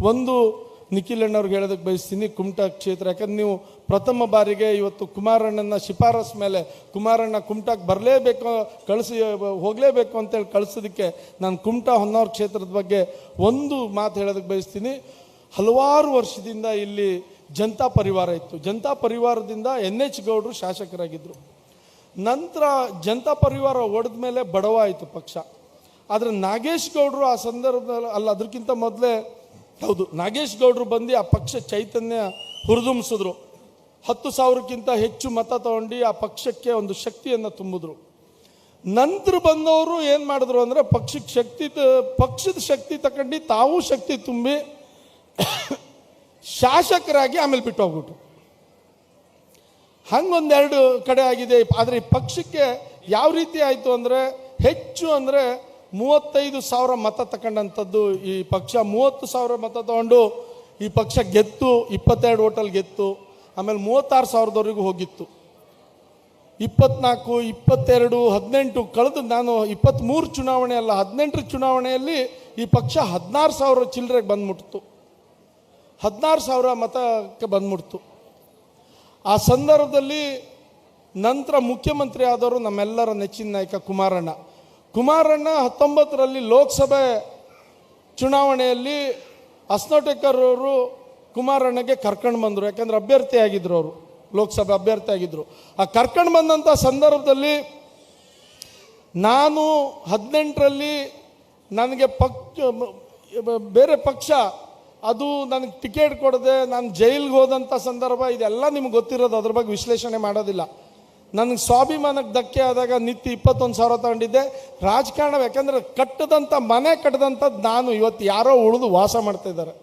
ಒಂದು ನಿಖಿಲ್ ಅಣ್ಣವ್ರಿಗೆ ಹೇಳೋದಕ್ಕೆ ಬಯಸ್ತೀನಿ, ಕುಮಟಾ ಕ್ಷೇತ್ರ. ಯಾಕಂದ್ರೆ ನೀವು ಪ್ರಥಮ ಬಾರಿಗೆ ಇವತ್ತು ಕುಮಾರಣ್ಣನ ಶಿಫಾರಸ್ ಮೇಲೆ ಕುಮಾರಣ್ಣ ಕುಮಟಾಕ್ಕೆ ಬರಲೇಬೇಕು, ಕಳಿಸಿ, ಹೋಗಲೇಬೇಕು ಅಂತೇಳಿ ಕಳಿಸೋದಕ್ಕೆ ನಾನು ಕುಮಟಾ ಹೊನ್ನಾವರ ಕ್ಷೇತ್ರದ ಬಗ್ಗೆ ಒಂದು ಮಾತು ಹೇಳೋದಕ್ಕೆ ಬಯಸ್ತೀನಿ. ಹಲವಾರು ವರ್ಷದಿಂದ ಇಲ್ಲಿ ಜನತಾ ಪರಿವಾರ ಇತ್ತು. ಜನತಾ ಪರಿವಾರದಿಂದ ಎನ್ ಎಚ್ ಗೌಡರು ಶಾಸಕರಾಗಿದ್ದರು ನಂತರ ಜನತಾ ಪರಿವಾರ ಒಡೆದ ಮೇಲೆ ಬಡವ ಆಯಿತು ಪಕ್ಷ. ಆದರೆ ನಾಗೇಶ್ ಗೌಡರು ಆ ಸಂದರ್ಭದಲ್ಲಿ, ಅಲ್ಲ, ಅದಕ್ಕಿಂತ ಮೊದಲೇ ಹೌದು, ನಾಗೇಶ್ ಗೌಡರು ಬಂದು ಆ ಪಕ್ಷ ಚೈತನ್ಯ ಹುರಿದುಂಬಿಸಿದ್ರು. ಹತ್ತು ಸಾವಿರಕ್ಕಿಂತ ಹೆಚ್ಚು ಮತ ತಗೊಂಡು ಆ ಪಕ್ಷಕ್ಕೆ ಒಂದು ಶಕ್ತಿಯನ್ನು ತುಂಬಿದ್ರು. ನಂತರ ಬಂದವರು ಏನು ಮಾಡಿದ್ರು ಅಂದರೆ ಪಕ್ಷಕ್ಕೆ ಶಕ್ತಿ ಪಕ್ಷದ ಶಕ್ತಿ ತಗೊಂಡು ತಾವು ಶಕ್ತಿ ತುಂಬಿ ಶಾಸಕರಾಗಿ ಆಮೇಲೆ ಬಿಟ್ಟು ಹೋಗ್ಬಿಟ್ರು. ಹಂಗೊಂದೆರಡು ಕಡೆ ಆಗಿದೆ, ಆದರೆ ಈ ಪಕ್ಷಕ್ಕೆ ಯಾವ ರೀತಿ ಆಯಿತು ಅಂದರೆ ಹೆಚ್ಚು ಅಂದರೆ ಮೂವತ್ತೈದು ಸಾವಿರ ಮತ ತಗೊಂಡಂಥದ್ದು ಈ ಪಕ್ಷ. ಮೂವತ್ತು ಸಾವಿರ ಮತ ತಗೊಂಡು ಈ ಪಕ್ಷ ಗೆತ್ತು, ಇಪ್ಪತ್ತೆರಡು ಓಟಲ್ ಗೆತ್ತು, ಆಮೇಲೆ ಮೂವತ್ತಾರು ಸಾವಿರದವರೆಗೂ ಹೋಗಿತ್ತು. ಇಪ್ಪತ್ನಾಲ್ಕು, ಇಪ್ಪತ್ತೆರಡು, ಹದಿನೆಂಟು ಕಳೆದು ನಾನು ಇಪ್ಪತ್ತ್ಮೂರು ಚುನಾವಣೆ ಅಲ್ಲ, ಹದಿನೆಂಟರ ಚುನಾವಣೆಯಲ್ಲಿ ಈ ಪಕ್ಷ ಹದಿನಾರು ಸಾವಿರ ಚಿಲ್ಲರೆಗೆ ಬಂದ್ಬಿಡ್ತು. ಹದಿನಾರು ಸಾವಿರ ಮತಕ್ಕೆ ಬಂದ್ಬಿಡ್ತು. ಆ ಸಂದರ್ಭದಲ್ಲಿ ನಂತರ ಮುಖ್ಯಮಂತ್ರಿ ಆದವರು ನಮ್ಮೆಲ್ಲರ ನೆಚ್ಚಿನ ನಾಯಕ ಕುಮಾರಣ್ಣ. ಕುಮಾರಣ್ಣ ಹತ್ತೊಂಬತ್ತರಲ್ಲಿ ಲೋಕಸಭೆ ಚುನಾವಣೆಯಲ್ಲಿ ಅಸ್ನೋಟೇಕರವರು ಕುಮಾರಣ್ಣಗೆ ಕರ್ಕೊಂಡು ಬಂದರು. ಯಾಕಂದ್ರೆ ಅಭ್ಯರ್ಥಿ ಆಗಿದ್ರು ಅವರು. ಲೋಕಸಭೆ ಅಭ್ಯರ್ಥಿ ಆಗಿದ್ರು. ಆ ಕರ್ಕೊಂಡು ಬಂದಂಥ ಸಂದರ್ಭದಲ್ಲಿ ನಾನು ಹದಿನೆಂಟರಲ್ಲಿ ನನಗೆ ಪಕ್ಷ, ಬೇರೆ ಪಕ್ಷ, ಅದು ನನಗೆ ಟಿಕೆಟ್ ಕೊಡದೆ ನಾನು ಜೈಲಿಗೆ ಹೋದಂಥ ಸಂದರ್ಭ, ಇದೆಲ್ಲ ನಿಮ್ಗೆ ಗೊತ್ತಿರೋದು, ಅದ್ರ ಬಗ್ಗೆ ವಿಶ್ಲೇಷಣೆ ಮಾಡೋದಿಲ್ಲ. ನನಗೆ ಸ್ವಾಭಿಮಾನಕ್ಕೆ ಧಕ್ಕೆ ಆದಾಗ ನಿತ್ಯ ಇಪ್ಪತ್ತೊಂದು ಸಾವಿರ ತಗೊಂಡಿದ್ದೆ. ರಾಜಕಾರಣ ಯಾಕೆಂದರೆ ಕಟ್ಟದಂಥ ಮನೆ ಕಟ್ಟದಂಥದ್ದು ನಾನು ಇವತ್ತು ಯಾರೋ ಉಳಿದು ವಾಸ ಮಾಡ್ತಾ ಇದ್ದಾರೆ.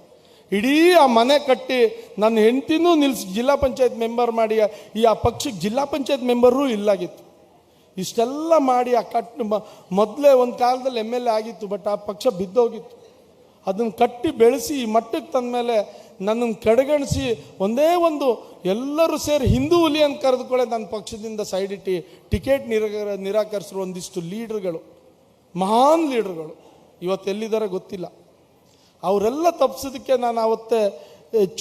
ಇಡೀ ಆ ಮನೆ ಕಟ್ಟಿ ನನ್ನ ಹೆಂಡ್ತಿನೂ ನಿಲ್ಲಿಸಿ ಜಿಲ್ಲಾ ಪಂಚಾಯತ್ ಮೆಂಬರ್ ಮಾಡಿ, ಈ ಆ ಪಕ್ಷಕ್ಕೆ ಜಿಲ್ಲಾ ಪಂಚಾಯತ್ ಮೆಂಬರೂ ಇಲ್ಲಾಗಿತ್ತು. ಇಷ್ಟೆಲ್ಲ ಮಾಡಿ ಆ ಕಟ್ ಮೊದಲೇ ಒಂದು ಕಾಲದಲ್ಲಿ ಎಂ ಎಲ್ ಎ ಆಗಿತ್ತು, ಬಟ್ ಆ ಪಕ್ಷ ಬಿದ್ದೋಗಿತ್ತು. ಅದನ್ನು ಕಟ್ಟಿ ಬೆಳೆಸಿ ಈ ಮಟ್ಟಕ್ಕೆ ತಂದಮೇಲೆ ನನ್ನನ್ನು ಕಡೆಗಣಿಸಿ ಒಂದೇ ಒಂದು ಎಲ್ಲರೂ ಸೇರಿ ಹಿಂದೂ ಹುಲಿ ಅಂತ ಕರೆದುಕೊಳ್ಳೆ ನನ್ನ ಪಕ್ಷದಿಂದ ಸೈಡ್ ಇಟ್ಟು ಟಿಕೆಟ್ ನಿರಾಕರ ನಿರಾಕರಿಸಿರೋ ಒಂದಿಷ್ಟು ಲೀಡ್ರ್ಗಳು, ಮಹಾನ್ ಲೀಡ್ರ್ಗಳು. ಇವತ್ತು ಎಲ್ಲಿದ್ದಾರೆ ಗೊತ್ತಿಲ್ಲ. ಅವರೆಲ್ಲ ತಪ್ಪಿಸೋದಕ್ಕೆ ನಾನು ಅವತ್ತೇ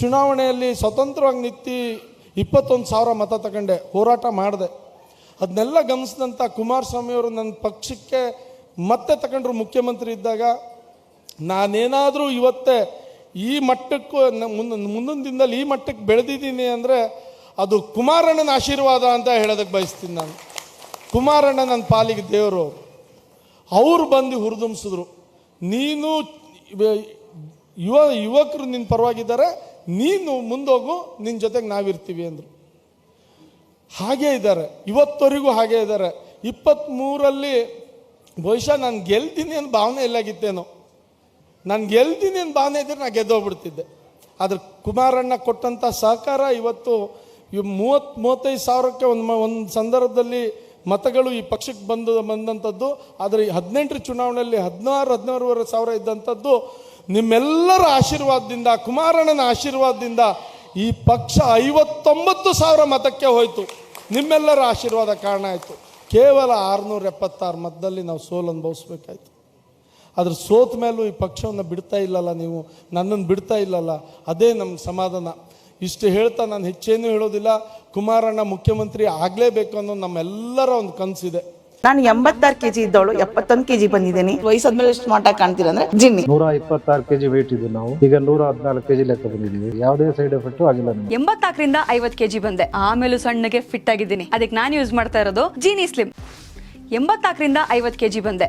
ಚುನಾವಣೆಯಲ್ಲಿ ಸ್ವತಂತ್ರವಾಗಿ ನಿಂತು ಇಪ್ಪತ್ತೊಂದು ಸಾವಿರ ಮತ ತಗೊಂಡೆ, ಹೋರಾಟ ಮಾಡಿದೆ. ಅದನ್ನೆಲ್ಲ ಗಮನಿಸಿದಂಥ ಕುಮಾರಸ್ವಾಮಿಯವರು ನನ್ನ ಪಕ್ಷಕ್ಕೆ ಮತ್ತೆ ತಗೊಂಡ್ರು ಮುಖ್ಯಮಂತ್ರಿ ಇದ್ದಾಗ ನಾನೇನಾದರೂ ಇವತ್ತೇ ಈ ಮಟ್ಟಕ್ಕೂ ಮುಂದ ಮುಂದಿನ ದಿನದಲ್ಲಿ ಈ ಮಟ್ಟಕ್ಕೆ ಬೆಳೆದಿದ್ದೀನಿ ಅಂದರೆ ಅದು ಕುಮಾರಣ್ಣನ ಆಶೀರ್ವಾದ ಅಂತ ಹೇಳೋದಕ್ಕೆ ಬಯಸ್ತೀನಿ ನಾನು. ಕುಮಾರಣ್ಣ ನನ್ನ ಪಾಲಿಗೆ ದೇವರು. ಅವರು ಬಂದು ಹುರಿದುಂಬಿಸಿದ್ರು ನೀನು ಯುವ ಯುವಕರು ನಿನ್ನ ಪರವಾಗಿದ್ದಾರೆ, ನೀನು ಮುಂದೋಗು ನಿನ್ನ ಜೊತೆಗೆ ನಾವಿರ್ತೀವಿ ಅಂದರು. ಹಾಗೇ ಇದ್ದಾರೆ. ಇವತ್ತವರೆಗೂ ಹಾಗೇ ಇದ್ದಾರೆ. ಇಪ್ಪತ್ತ್ಮೂರಲ್ಲಿ ಬಹುಶಃ ನಾನು ಗೆಲ್ತೀನಿ ಅನ್ನೋ ಭಾವನೆ ಎಲ್ಲಾಗಿತ್ತೇನೋ. ನಾನು ಗೆಲ್ತೀನಿ ಬಾನೆ ಇದ್ದರೆ ನಾನು ಗೆದ್ದೋಗ್ಬಿಡ್ತಿದ್ದೆ. ಆದ್ರೆ ಕುಮಾರಣ್ಣ ಕೊಟ್ಟಂಥ ಸಹಕಾರ ಇವತ್ತು ಇವ್ ಮೂವತ್ತು ಮೂವತ್ತೈದು ಸಾವಿರಕ್ಕೆ ಒಂದು ಒಂದು ಸಂದರ್ಭದಲ್ಲಿ ಮತಗಳು ಈ ಪಕ್ಷಕ್ಕೆ ಬಂದು, ಬಂದಂಥದ್ದು, ಆದರೆ ಹದಿನೆಂಟರ ಚುನಾವಣೆಯಲ್ಲಿ ಹದಿನಾರು, ಹದಿನಾರೂವರೆ ಸಾವಿರ ಇದ್ದಂಥದ್ದು, ನಿಮ್ಮೆಲ್ಲರ ಆಶೀರ್ವಾದದಿಂದ, ಕುಮಾರಣ್ಣನ ಆಶೀರ್ವಾದದಿಂದ ಈ ಪಕ್ಷ ಐವತ್ತೊಂಬತ್ತು ಸಾವಿರ ಮತಕ್ಕೆ ಹೋಯಿತು. ನಿಮ್ಮೆಲ್ಲರ ಆಶೀರ್ವಾದ ಕಾರಣ ಆಯಿತು. ಕೇವಲ ಆರುನೂರ ಎಪ್ಪತ್ತಾರು ಮತದಲ್ಲಿ ನಾವು ಸೋಲು ಅನುಭವಿಸ್ಬೇಕಾಯ್ತು ಅದ್ರ ಸೋತ ಮೇಲೂ ಈ ಪಕ್ಷವನ್ನು ಬಿಡ್ತಾ ಇಲ್ಲಲ್ಲ ನೀವು? ನನ್ನನ್ನು ಬಿಡ್ತಾ ಇಲ್ಲಲ್ಲ? ಅದೇ ನಮ್ಮ ಸಮಾಧಾನ. ಇಷ್ಟು ಹೇಳ್ತಾ ನಾನು ಹೆಚ್ಚೇನು ಹೇಳೋದಿಲ್ಲ. ಕುಮಾರಣ್ಣ ಮುಖ್ಯಮಂತ್ರಿ ಆಗಲೇಬೇಕು ಅನ್ನೋ ನಮ್ಮೆಲ್ಲರ ಒಂದು ಕನಸಿದೆ. ನಾನು ಎಂಬತ್ತಾರು ಕೆಜಿ ಇದ್ದವಳು ಎಪ್ಪತ್ತೊಂದು ಕೆಜಿ ಬಂದಿದ್ದೀನಿ. ವಯಸ್ಸಾದ್ಮೇಲೆ ಎಷ್ಟು ಮಾಟ ಕಾಣ್ತೀರ ಕಾಣ್ತೀರಾ ಅಂದ್ರೆ ಜಿನ್ನಿ. ನೂರ ಇಪ್ಪತ್ತಾರು ಕೆಜಿ ವೇಟ್ ಇದ್ದು ನಾವು. ಈಗ ನೂರ ಹದಿನಾಲ್ಕು ಕೆಜಿ ಲೆಕ್ಕ ಬಂದಿದ್ದೀವಿ. ಯಾವುದೇ ಸೈಡ್ ಎಫೆಕ್ಟ್ ಆಗಿಲ್ಲ ಎಂಬತ್ತಾಕರಿಂದ ಎಂಬತ್ನಾಲ್ಕರಿಂದ ಐವತ್ ಕೆಜಿ ಬಂದೆ. ಆಮೇಲೆ ಸಣ್ಣಗೆ ಫಿಟ್ ಆಗಿದ್ದೀನಿ. ಅದಕ್ಕೆ ನಾನು ಯೂಸ್ ಮಾಡ್ತಾ ಇರೋದು ಜೀನಿ ಸ್ಲಿಮ್ ಎಂಬತ್ನಾಲ್ಕರಿಂದ ಕೆ ಕೆಜಿ ಬಂದೆ.